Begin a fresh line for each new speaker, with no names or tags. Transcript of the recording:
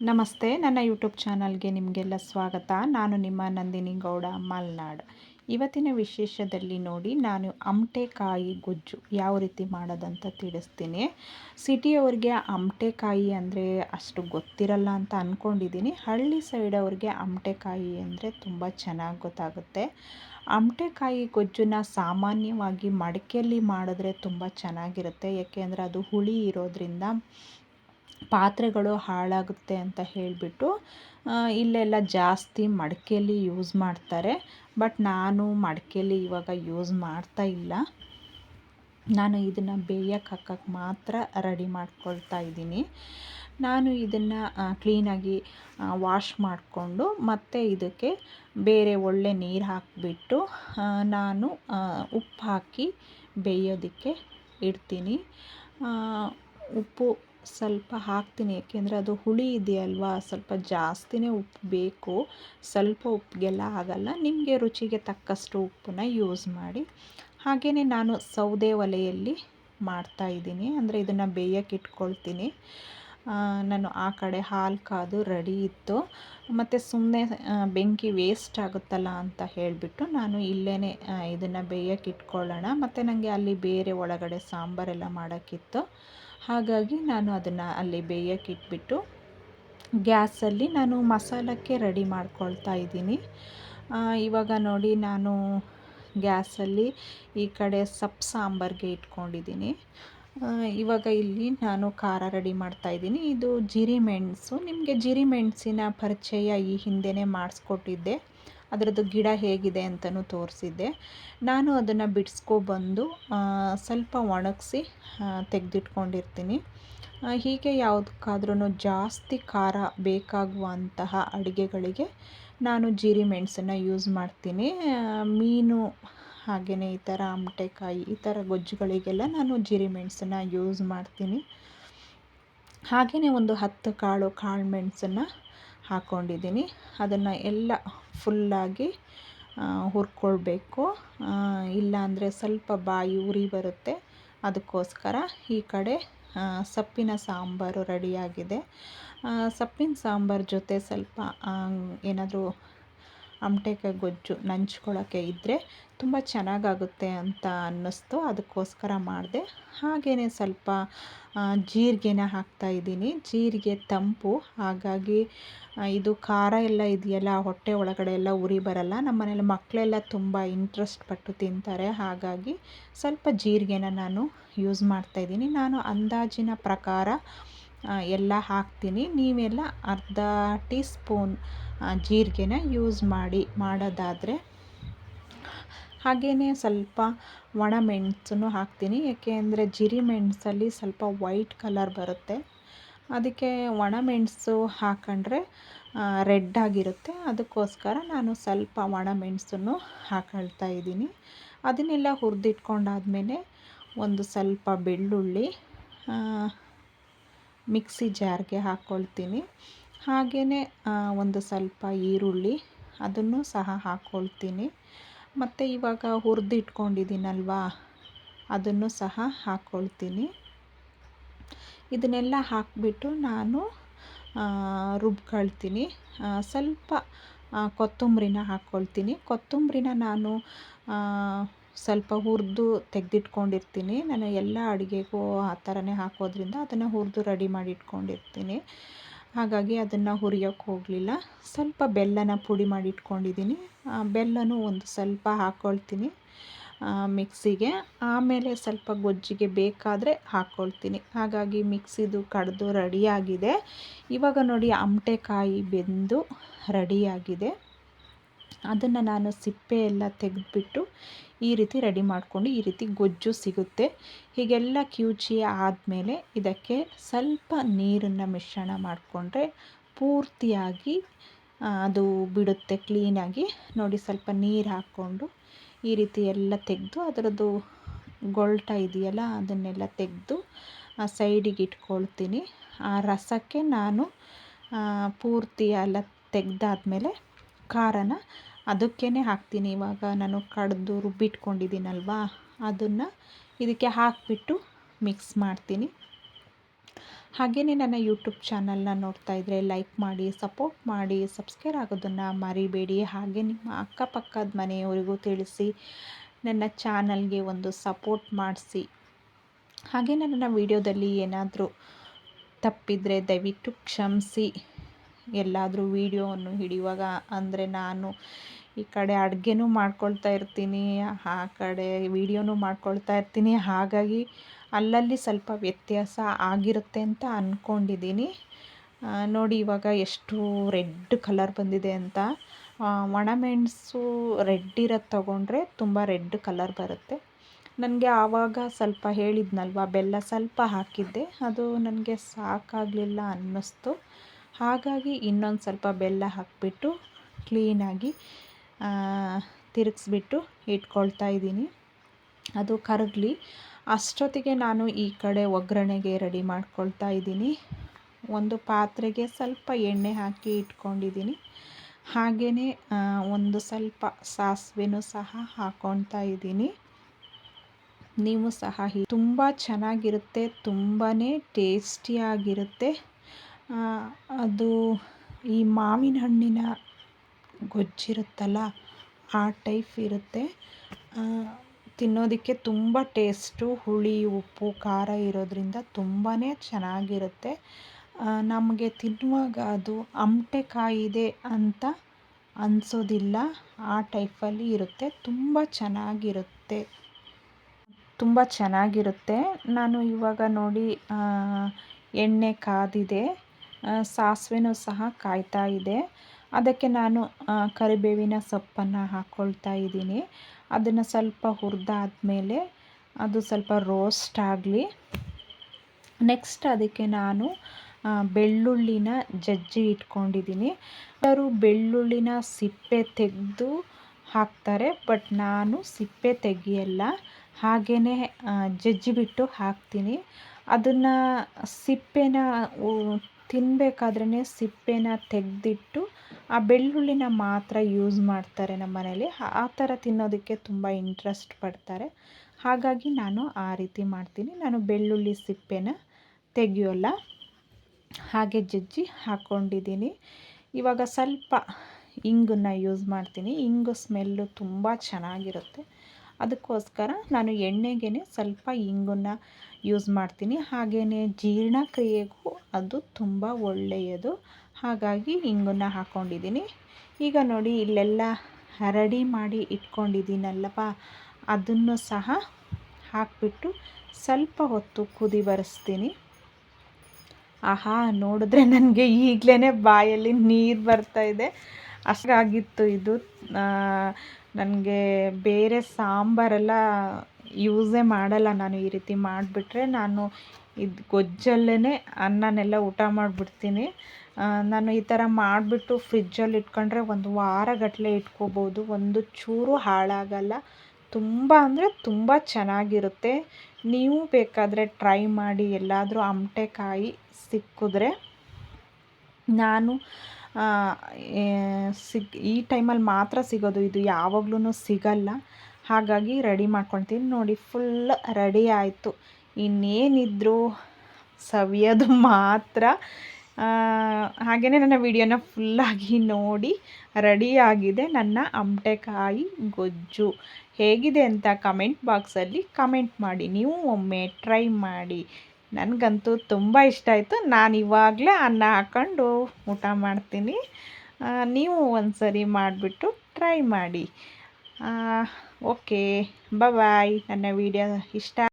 ನಮಸ್ತೆ, ನನ್ನ ಯೂಟ್ಯೂಬ್ ಚಾನಲ್ಗೆ ನಿಮಗೆಲ್ಲ ಸ್ವಾಗತ. ನಾನು ನಿಮ್ಮ ನಂದಿನಿ ಗೌಡ, ಮಲ್ನಾಡ್. ಇವತ್ತಿನ ವಿಶೇಷದಲ್ಲಿ ನೋಡಿ, ನಾನು ಅಮಟೆಕಾಯಿ ಗೊಜ್ಜು ಯಾವ ರೀತಿ ಮಾಡೋದಂತ ತಿಳಿಸ್ತೀನಿ. ಸಿಟಿಯವ್ರಿಗೆ ಅಮಟೆಕಾಯಿ ಅಂದರೆ ಅಷ್ಟು ಗೊತ್ತಿರಲ್ಲ ಅಂತ ಅಂದ್ಕೊಂಡಿದ್ದೀನಿ ಹಳ್ಳಿ ಸೈಡ್ ಅವ್ರಿಗೆ ಅಮಟೆಕಾಯಿ ಅಂದರೆ ತುಂಬ ಚೆನ್ನಾಗಿ ಗೊತ್ತಾಗುತ್ತೆ. ಅಮಟೆಕಾಯಿ ಗೊಜ್ಜನ್ನ ಸಾಮಾನ್ಯವಾಗಿ ಮಡಿಕೆಯಲ್ಲಿ ಮಾಡಿದ್ರೆ ತುಂಬ ಚೆನ್ನಾಗಿರುತ್ತೆ. ಏಕೆಂದರೆ ಅದು ಹುಳಿ ಇರೋದ್ರಿಂದ ಪಾತ್ರೆಗಳು ಹಾಳಾಗುತ್ತೆ ಅಂತ ಹೇಳಿಬಿಟ್ಟು ಇಲ್ಲೆಲ್ಲ ಜಾಸ್ತಿ ಮಡಿಕೇಲಿ ಯೂಸ್ ಮಾಡ್ತಾರೆ. ಬಟ್ ನಾನು ಮಡಿಕೇಲಿ ಇವಾಗ ಯೂಸ್ ಮಾಡ್ತಾ ಇಲ್ಲ. ನಾನು ಇದನ್ನು ಬೇಯಕ್ಕೆ ಹಾಕಕ್ಕೆ ಮಾತ್ರ ರೆಡಿ ಮಾಡ್ಕೊಳ್ತಾ ಇದ್ದೀನಿ. ನಾನು ಇದನ್ನು ಕ್ಲೀನಾಗಿ ವಾಶ್ ಮಾಡಿಕೊಂಡು ಮತ್ತೆ ಇದಕ್ಕೆ ಬೇರೆ ಒಳ್ಳೆ ನೀರು ಹಾಕಿಬಿಟ್ಟು ನಾನು ಉಪ್ಪು ಹಾಕಿ ಬೇಯೋದಕ್ಕೆ ಇಡ್ತೀನಿ. ಉಪ್ಪು ಸ್ವಲ್ಪ ಹಾಕ್ತೀನಿ ಏಕೆಂದರೆ ಅದು ಹುಳಿ ಇದೆಯಲ್ವಾ, ಸ್ವಲ್ಪ ಜಾಸ್ತಿನೇ ಉಪ್ಪು ಬೇಕು. ಸ್ವಲ್ಪ ಉಪ್ಪಿಗೆಲ್ಲ ಆಗಲ್ಲ, ನಿಮಗೆ ರುಚಿಗೆ ತಕ್ಕಷ್ಟು ಉಪ್ಪನ್ನ ಯೂಸ್ ಮಾಡಿ. ಹಾಗೆಯೇ ನಾನು ಸೌದೆ ಒಲೆಯಲ್ಲಿ ಮಾಡ್ತಾಯಿದ್ದೀನಿ ಅಂದರೆ ಇದನ್ನು ಬೇಯಕ್ಕೆ ಇಟ್ಕೊಳ್ತೀನಿ. ನಾನು ಆ ಕಡೆ ಹಾಲು ಕಾದು ರೆಡಿ ಇತ್ತು. ಮತ್ತು ಸುಮ್ಮನೆ ಬೆಂಕಿ ವೇಸ್ಟ್ ಆಗುತ್ತಲ್ಲ ಅಂತ ಹೇಳಿಬಿಟ್ಟು ನಾನು ಇಲ್ಲೇ ಇದನ್ನು ಬೇಯಕ್ಕೆ ಇಟ್ಕೊಳ್ಳೋಣ. ಮತ್ತು ನನಗೆ ಅಲ್ಲಿ ಬೇರೆ ಒಳಗಡೆ ಸಾಂಬಾರೆಲ್ಲ ಮಾಡೋಕ್ಕಿತ್ತು. ಹಾಗಾಗಿ ನಾನು ಅದನ್ನು ಅಲ್ಲಿ ಬೇಯಕ್ಕೆ ಇಟ್ಬಿಟ್ಟು ಗ್ಯಾಸಲ್ಲಿ ನಾನು ಮಸಾಲಕ್ಕೆ ರೆಡಿ ಮಾಡ್ಕೊಳ್ತಾ ಇದ್ದೀನಿ. ಇವಾಗ ನೋಡಿ ನಾನು ಗ್ಯಾಸಲ್ಲಿ ಈ ಕಡೆ ಸೊಪ್ಪು ಸಾಂಬಾರಿಗೆ ಇಟ್ಕೊಂಡಿದ್ದೀನಿ. ಇವಾಗ ಇಲ್ಲಿ ನಾನು ಖಾರ ರೆಡಿ ಮಾಡ್ತಾ ಇದ್ದೀನಿ. ಇದು ಮೆಣಸು. ನಿಮಗೆ ಮೆಣಸಿನ ಪರಿಚಯ ಈ ಹಿಂದೆಯೇ ಮಾಡಿಸ್ಕೊಟ್ಟಿದ್ದೆ. ಅದರದ್ದು ಗಿಡ ಹೇಗಿದೆ ಅಂತಲೂ ತೋರಿಸಿದ್ದೆ. ನಾನು ಅದನ್ನು ಬಿಡಿಸ್ಕೊಬಂದು ಸ್ವಲ್ಪ ಒಣಗಿಸಿ ತೆಗೆದಿಟ್ಕೊಂಡಿರ್ತೀನಿ. ಹೀಗೆ ಯಾವುದಕ್ಕಾದ್ರೂ ಜಾಸ್ತಿ ಖಾರ ಬೇಕಾಗುವಂತಹ ಅಡುಗೆಗಳಿಗೆ ನಾನು ಜೀರಿ ಮೆಣಸನ್ನು ಯೂಸ್ ಮಾಡ್ತೀನಿ. ಮೀನು ಹಾಗೆಯೇ ಈ ಥರ ಆಮಟೆಕಾಯಿ, ಈ ಥರ ಗೊಜ್ಜುಗಳಿಗೆಲ್ಲ ನಾನು ಜೀರಿ ಮೆಣಸನ್ನ ಯೂಸ್ ಮಾಡ್ತೀನಿ. ಹಾಗೆಯೇ ಒಂದು ಹತ್ತು ಕಾಳು ಕಾಳು ಮೆಣಸನ್ನು ಹಾಕ್ಕೊಂಡಿದ್ದೀನಿ ಅದನ್ನು ಎಲ್ಲ ಫುಲ್ಲಾಗಿ ಹುರ್ಕೊಳ್ಬೇಕು. ಇಲ್ಲಾಂದರೆ ಸ್ವಲ್ಪ ಬಾಯಿ ಉರಿ ಬರುತ್ತೆ. ಅದಕ್ಕೋಸ್ಕರ ಈ ಕಡೆ ಸೊಪ್ಪಿನ ಸಾಂಬಾರು ರೆಡಿಯಾಗಿದೆ. ಸೊಪ್ಪಿನ ಸಾಂಬಾರು ಜೊತೆ ಸ್ವಲ್ಪ ಏನಾದರೂ ಅಮಟೆಕಾಯಿ ಗೊಜ್ಜು ನಂಚ್ಕೊಳ್ಳೋಕ್ಕೆ ಇದ್ದರೆ ತುಂಬ ಚೆನ್ನಾಗಾಗುತ್ತೆ ಅಂತ ಅನ್ನಿಸ್ತು. ಅದಕ್ಕೋಸ್ಕರ ಮಾಡಿದೆ. ಹಾಗೆಯೇ ಸ್ವಲ್ಪ ಜೀರಿಗೆನ ಹಾಕ್ತಾಯಿದ್ದೀನಿ ಜೀರಿಗೆ, ತಂಪು, ಹಾಗಾಗಿ ಇದು ಖಾರ ಎಲ್ಲ ಇದೆಯಲ್ಲ, ಹೊಟ್ಟೆ ಒಳಗಡೆ ಎಲ್ಲ ಉರಿ ಬರಲ್ಲ. ನಮ್ಮ ಮನೇಲಿ ಮಕ್ಕಳೆಲ್ಲ ತುಂಬ ಇಂಟ್ರೆಸ್ಟ್ ಪಟ್ಟು ತಿಂತಾರೆ. ಹಾಗಾಗಿ ಸ್ವಲ್ಪ ಜೀರಿಗೆನ ನಾನು ಯೂಸ್ ಮಾಡ್ತಾಯಿದ್ದೀನಿ ನಾನು ಅಂದಾಜಿನ ಪ್ರಕಾರ ಎಲ್ಲ ಹಾಕ್ತೀನಿ. ನೀವೆಲ್ಲ ಅರ್ಧ ಟೀ ಸ್ಪೂನ್ ಜೀರಿಗೆನ ಯೂಸ್ ಮಾಡಿ, ಮಾಡೋದಾದರೆ ಹಾಗೆಯೇ ಸ್ವಲ್ಪ ಒಣಮೆಣಸನ್ನು ಹಾಕ್ತೀನಿ. ಏಕೆ ಅಂದರೆ ಜಿರಿ ಮೆಣಸಲ್ಲಿ ಸ್ವಲ್ಪ ವೈಟ್ ಕಲರ್ ಬರುತ್ತೆ. ಅದಕ್ಕೆ ಒಣಮೆಣಸು ಹಾಕೊಂಡ್ರೆ ರೆಡ್ ಆಗಿರುತ್ತೆ. ಅದಕ್ಕೋಸ್ಕರ ನಾನು ಸ್ವಲ್ಪ ಒಣಮೆಣಸನ್ನು ಹಾಕೊಳ್ತಾ ಇದ್ದೀನಿ. ಅದನ್ನೆಲ್ಲ ಹುರಿದಿಟ್ಕೊಂಡಾದ್ಮೇಲೆ ಒಂದು ಸ್ವಲ್ಪ ಬೆಳ್ಳುಳ್ಳಿ ಮಿಕ್ಸಿ ಜಾರ್ಗೆ ಹಾಕ್ಕೊಳ್ತೀನಿ ಹಾಗೆಯೇ ಒಂದು ಸ್ವಲ್ಪ ಈರುಳ್ಳಿ ಅದನ್ನು ಸಹ ಹಾಕ್ಕೊಳ್ತೀನಿ ಮತ್ತು ಇವಾಗ ಹುರಿದಿಟ್ಕೊಂಡಿದ್ದೀನಲ್ವಾ, ಅದನ್ನು ಸಹ ಹಾಕ್ಕೊಳ್ತೀನಿ ಇದನ್ನೆಲ್ಲ ಹಾಕಿಬಿಟ್ಟು ನಾನು ರುಬ್ಕೊಳ್ತೀನಿ. ಸ್ವಲ್ಪ ಕೊತ್ತಂಬರಿನ ಹಾಕ್ಕೊಳ್ತೀನಿ ಕೊತ್ತಂಬರಿನ ನಾನು ಸ್ವಲ್ಪ ಹುರಿದು ತೆಗೆದಿಟ್ಕೊಂಡಿರ್ತೀನಿ. ನಾನು ಎಲ್ಲ ಅಡುಗೆಗೂ ಆ ಥರನೇ ಹಾಕೋದ್ರಿಂದ ಅದನ್ನು ಹುರಿದು ರೆಡಿ ಮಾಡಿ ಇಟ್ಕೊಂಡಿರ್ತೀನಿ ಹಾಗಾಗಿ ಅದನ್ನು ಹುರಿಯೋಕ್ಕೆ ಹೋಗಲಿಲ್ಲ. ಸ್ವಲ್ಪ ಬೆಲ್ಲನ ಪುಡಿ ಮಾಡಿ ಇಟ್ಕೊಂಡಿದ್ದೀನಿ. ಬೆಲ್ಲನೂ ಒಂದು ಸ್ವಲ್ಪ ಹಾಕ್ಕೊಳ್ತೀನಿ ಮಿಕ್ಸಿಗೆ. ಆಮೇಲೆ ಸ್ವಲ್ಪ ಗೊಜ್ಜಿಗೆ ಬೇಕಾದರೆ ಹಾಕ್ಕೊಳ್ತೀನಿ ಹಾಗಾಗಿ ಮಿಕ್ಸಿದು ಕಡ್ದು ರೆಡಿಯಾಗಿದೆ. ಇವಾಗ ನೋಡಿ, ಅಮಟೆಕಾಯಿ ಬೆಂದು ರೆಡಿಯಾಗಿದೆ. ಅದನ್ನು ನಾನು ಸಿಪ್ಪೆ ಎಲ್ಲ ತೆಗೆದುಬಿಟ್ಟು ಈ ರೀತಿ ರೆಡಿ ಮಾಡಿಕೊಂಡು ಈ ರೀತಿ ಗೊಜ್ಜು ಸಿಗುತ್ತೆ. ಹೀಗೆಲ್ಲ ಕ್ಯೂಚಿ ಆದಮೇಲೆ ಇದಕ್ಕೆ ಸ್ವಲ್ಪ ನೀರನ್ನು ಮಿಶ್ರಣ ಮಾಡಿಕೊಂಡ್ರೆ ಪೂರ್ತಿಯಾಗಿ ಅದು ಬಿಡುತ್ತೆ ಕ್ಲೀನಾಗಿ. ನೋಡಿ ಸ್ವಲ್ಪ ನೀರು ಹಾಕ್ಕೊಂಡು ಈ ರೀತಿ ಎಲ್ಲ ತೆಗೆದು ಅದರದ್ದು ಗೊಳ್ಟ ಇದೆಯಲ್ಲ ಅದನ್ನೆಲ್ಲ ತೆಗೆದು ಸೈಡಿಗೆ ಇಟ್ಕೊಳ್ತೀನಿ. ಆ ರಸಕ್ಕೆ ನಾನು ಪೂರ್ತಿ ಎಲ್ಲ ತೆಗೆದಾದ್ಮೇಲೆ ಖಾರನ ಅದಕ್ಕೇ ಹಾಕ್ತೀನಿ. ಇವಾಗ ನಾನು ಕಡ್ದು ರುಬ್ಬಿಟ್ಕೊಂಡಿದ್ದೀನಲ್ವಾ? ಅದನ್ನು ಇದಕ್ಕೆ ಹಾಕಿಬಿಟ್ಟು ಮಿಕ್ಸ್ ಮಾಡ್ತೀನಿ. ಹಾಗೆಯೇ ನನ್ನ ಯೂಟ್ಯೂಬ್ ಚಾನಲ್ನ ನೋಡ್ತಾ ಇದ್ದರೆ ಲೈಕ್ ಮಾಡಿ ಸಪೋರ್ಟ್ ಮಾಡಿ ಸಬ್ಸ್ಕ್ರೈಬ್ ಆಗೋದನ್ನು ಮರಿಬೇಡಿ. ಹಾಗೆ ನಿಮ್ಮ ಅಕ್ಕಪಕ್ಕದ ಮನೆಯವರಿಗೂ ತಿಳಿಸಿ, ನನ್ನ ಚಾನಲ್ಗೆ ಒಂದು ಸಪೋರ್ಟ್ ಮಾಡಿಸಿ. ಹಾಗೆ ನನ್ನ ವಿಡಿಯೋದಲ್ಲಿ ಏನಾದರೂ ತಪ್ಪಿದರೆ ದಯವಿಟ್ಟು ಕ್ಷಮಿಸಿ. ಎಲ್ಲಾದರೂ ವೀಡಿಯೋವನ್ನು ಹಿಡಿಯುವಾಗ ಅಂದರೆ ನಾನು ಈ ಕಡೆ ಅಡುಗೆನೂ ಮಾಡ್ಕೊಳ್ತಾ ಇರ್ತೀನಿ, ಆ ಕಡೆ ವೀಡಿಯೋನೂ ಮಾಡ್ಕೊಳ್ತಾ ಇರ್ತೀನಿ. ಹಾಗಾಗಿ ಅಲ್ಲಲ್ಲಿ ಸ್ವಲ್ಪ ವ್ಯತ್ಯಾಸ ಆಗಿರುತ್ತೆ ಅಂತ ಅಂದ್ಕೊಂಡಿದ್ದೀನಿ ನೋಡಿ ಇವಾಗ ಎಷ್ಟು ರೆಡ್ ಕಲರ್ ಬಂದಿದೆ ಅಂತ. ಒಣಮೆಣಸು ರೆಡ್ ಇರೋದು ತೊಗೊಂಡ್ರೆ ತುಂಬ ರೆಡ್ ಕಲರ್ ಬರುತ್ತೆ. ನನಗೆ ಆವಾಗ ಸ್ವಲ್ಪ ಹೇಳಿದ್ನಲ್ವ, ಬೆಲ್ಲ ಸ್ವಲ್ಪ ಹಾಕಿದ್ದೆ. ಅದು ನನಗೆ ಸಾಕಾಗಲಿಲ್ಲ ಅನ್ನಿಸ್ತು. ಹಾಗಾಗಿ ಇನ್ನೊಂದು ಸ್ವಲ್ಪ ಬೆಲ್ಲ ಹಾಕಿಬಿಟ್ಟು ಕ್ಲೀನಾಗಿ ತಿರುಗಿಸ್ಬಿಟ್ಟು ಇಟ್ಕೊಳ್ತಾ ಇದ್ದೀನಿ. ಅದು ಕರಗಲಿ. ಅಷ್ಟೊತ್ತಿಗೆ ನಾನು ಈ ಕಡೆ ಒಗ್ಗರಣೆಗೆ ರೆಡಿ ಮಾಡ್ಕೊಳ್ತಾ ಇದ್ದೀನಿ. ಒಂದು ಪಾತ್ರೆಗೆ ಸ್ವಲ್ಪ ಎಣ್ಣೆ ಹಾಕಿ ಇಟ್ಕೊಂಡಿದ್ದೀನಿ. ಹಾಗೆಯೇ ಒಂದು ಸ್ವಲ್ಪ ಸಾಸಿವೆನೂ ಸಹ ಹಾಕ್ಕೊಳ್ತಾ ಇದ್ದೀನಿ. ನೀವು ಸಹ ತುಂಬ ಚೆನ್ನಾಗಿರುತ್ತೆ ತುಂಬಾ ಟೇಸ್ಟಿಯಾಗಿರುತ್ತೆ. ಅದು ಈ ಮಾವಿನ ಹಣ್ಣಿನ ಗೊಜ್ಜಿರುತ್ತಲ್ಲ, ಆ ಟೈಪ್ ಇರುತ್ತೆ. ತಿನ್ನೋದಕ್ಕೆ ತುಂಬ ಟೇಸ್ಟು, ಹುಳಿ, ಉಪ್ಪು, ಖಾರ ಇರೋದರಿಂದ ತುಂಬಾ ಚೆನ್ನಾಗಿರುತ್ತೆ. ನಮಗೆ ತಿನ್ನುವಾಗ ಅದು ಇದೆ ಅಂತ ಅನಿಸೋದಿಲ್ಲ, ಆ ಟೈಪಲ್ಲಿ ಇರುತ್ತೆ. ತುಂಬ ಚೆನ್ನಾಗಿರುತ್ತೆ. ತುಂಬ ಚೆನ್ನಾಗಿರುತ್ತೆ. ನಾನು ಇವಾಗ ನೋಡಿ ಎಣ್ಣೆ ಕಾದಿದೆ. ಸಾಸಿವೆನೂ ಸಹ ಕಾಯ್ತಾ ಇದೆ. ಅದಕ್ಕೆ ನಾನು ಕರಿಬೇವಿನ ಸೊಪ್ಪನ್ನು ಹಾಕ್ಕೊಳ್ತಾ ಇದ್ದೀನಿ. ಅದನ್ನು ಸ್ವಲ್ಪ ಹುರಿದಾದ್ಮೇಲೆ ಅದು ಸ್ವಲ್ಪ ರೋಸ್ಟ್ ಆಗಲಿ. ನೆಕ್ಸ್ಟ್ ಅದಕ್ಕೆ ನಾನು ಬೆಳ್ಳುಳ್ಳಿನ ಜಜ್ಜಿ ಇಟ್ಕೊಂಡಿದ್ದೀನಿ. ಅವರು ಬೆಳ್ಳುಳ್ಳಿನ ಸಿಪ್ಪೆ ತೆಗೆದು ಹಾಕ್ತಾರೆ, ಬಟ್ ನಾನು ಸಿಪ್ಪೆ ತೆಗಿಯಲ್ಲ. ಜಜ್ಜಿ ಬಿಟ್ಟು ಹಾಕ್ತೀನಿ. ಅದನ್ನು ಸಿಪ್ಪೆನ ತಿನ್ನಬೇಕಾದ್ರೇ ಸಿಪ್ಪೆನ ತೆಗೆದಿಟ್ಟು ಆ ಬೆಳ್ಳುಳ್ಳಿನ ಮಾತ್ರ ಯೂಸ್ ಮಾಡ್ತಾರೆ ನಮ್ಮ ಮನೇಲಿ ಆ ಥರ ತಿನ್ನೋದಕ್ಕೆ ತುಂಬ ಇಂಟ್ರೆಸ್ಟ್ ಪಡ್ತಾರೆ. ಹಾಗಾಗಿ ನಾನು ಆ ರೀತಿ ಮಾಡ್ತೀನಿ. ನಾನು ಬೆಳ್ಳುಳ್ಳಿ ಸಿಪ್ಪೆನ ತೆಗೆಯೋಲ್ಲ. ಹಾಗೆ ಜಜ್ಜಿ ಹಾಕ್ಕೊಂಡಿದ್ದೀನಿ ಇವಾಗ ಸ್ವಲ್ಪ ಇಂಗನ್ನು ಯೂಸ್ ಮಾಡ್ತೀನಿ. ಇಂಗು ಸ್ಮೆಲ್ಲು ತುಂಬ ಚೆನ್ನಾಗಿರುತ್ತೆ. ಅದಕ್ಕೋಸ್ಕರ ನಾನು ಎಣ್ಣೆಗೆ ಸ್ವಲ್ಪ ಇಂಗನ್ನು ಯೂಸ್ ಮಾಡ್ತೀನಿ. ಹಾಗೆಯೇ ಜೀರ್ಣಕ್ರಿಯೆಗೂ ಅದು ತುಂಬ ಒಳ್ಳೆಯದು. ಹಾಗಾಗಿ ಇಂಗನ್ನು ಹಾಕ್ಕೊಂಡಿದ್ದೀನಿ ಈಗ ನೋಡಿ, ಇಲ್ಲೆಲ್ಲ ಹರಡಿ ಮಾಡಿ ಇಟ್ಕೊಂಡಿದ್ದೀನಲ್ಲಪ್ಪ. ಅದನ್ನು ಸಹ ಹಾಕಿಬಿಟ್ಟು ಸ್ವಲ್ಪ ಹೊತ್ತು ಕುದಿ ಬರೆಸ್ತೀನಿ. ಆಹಾ, ನೋಡಿದ್ರೆ ನನಗೆ ಈಗಲೇ ಬಾಯಲ್ಲಿ ನೀರು ಬರ್ತಾ ಇದೆ. ಅಷ್ಟಾಗಿತ್ತು ಇದು. ನನಗೆ ಬೇರೆ ಸಾಂಬಾರೆಲ್ಲ ಯೂಸೇ ಮಾಡಲ್ಲ ನಾನು ಈ ರೀತಿ ಮಾಡಿಬಿಟ್ರೆ ನಾನು ಇದು ಗೊಜ್ಜಲ್ಲೇ ಅನ್ನನೆಲ್ಲ ಊಟ ಮಾಡಿಬಿಡ್ತೀನಿ. ನಾನು ಈ ಥರ ಮಾಡಿಬಿಟ್ಟು ಫ್ರಿಜ್ಜಲ್ಲಿ ಇಟ್ಕೊಂಡ್ರೆ ಒಂದು ವಾರಗಟ್ಟಲೆ ಇಟ್ಕೋಬೋದು. ಒಂದು ಚೂರು ಹಾಳಾಗಲ್ಲ. ತುಂಬ ಅಂದರೆ ತುಂಬ ಚೆನ್ನಾಗಿರುತ್ತೆ. ನೀವು ಬೇಕಾದರೆ ಟ್ರೈ ಮಾಡಿ ಎಲ್ಲಾದರೂ ಅಮಟೆಕಾಯಿ ಸಿಕ್ಕಿದ್ರೆ ನಾನು ಸಿಗ್ ಈ ಟೈಮಲ್ಲಿ ಮಾತ್ರ ಸಿಗೋದು. ಇದು ಯಾವಾಗ್ಲೂ ಸಿಗಲ್ಲ. ಹಾಗಾಗಿ ರೆಡಿ ಮಾಡ್ಕೊಳ್ತೀನಿ ನೋಡಿ ಫುಲ್ ರೆಡಿ ಆಯಿತು. ಇನ್ನೇನಿದ್ರು ಸವಿಯೋದು ಮಾತ್ರ. ಹಾಗೆಯೇ ನನ್ನ ವಿಡಿಯೋನ ಫುಲ್ಲಾಗಿ ನೋಡಿ ರೆಡಿಯಾಗಿದೆ ನನ್ನ ಅಮಟೆಕಾಯಿ ಗೊಜ್ಜು. ಹೇಗಿದೆ ಅಂತ ಕಮೆಂಟ್ ಬಾಕ್ಸಲ್ಲಿ ಕಮೆಂಟ್ ಮಾಡಿ. ನೀವು ಒಮ್ಮೆ ಟ್ರೈ ಮಾಡಿ. ನನಗಂತೂ ತುಂಬ ಇಷ್ಟ ಆಯಿತು. ನಾನು ಇವಾಗಲೇ ಅನ್ನ ಹಾಕ್ಕೊಂಡು ಊಟ ಮಾಡ್ತೀನಿ. ನೀವು ಒಂದು ಸರಿ ಮಾಡಿಬಿಟ್ಟು ಟ್ರೈ ಮಾಡಿ. ಓಕೆ ಬಾಯ್ ನನ್ನ ವಿಡಿಯೋ ಇಷ್ಟ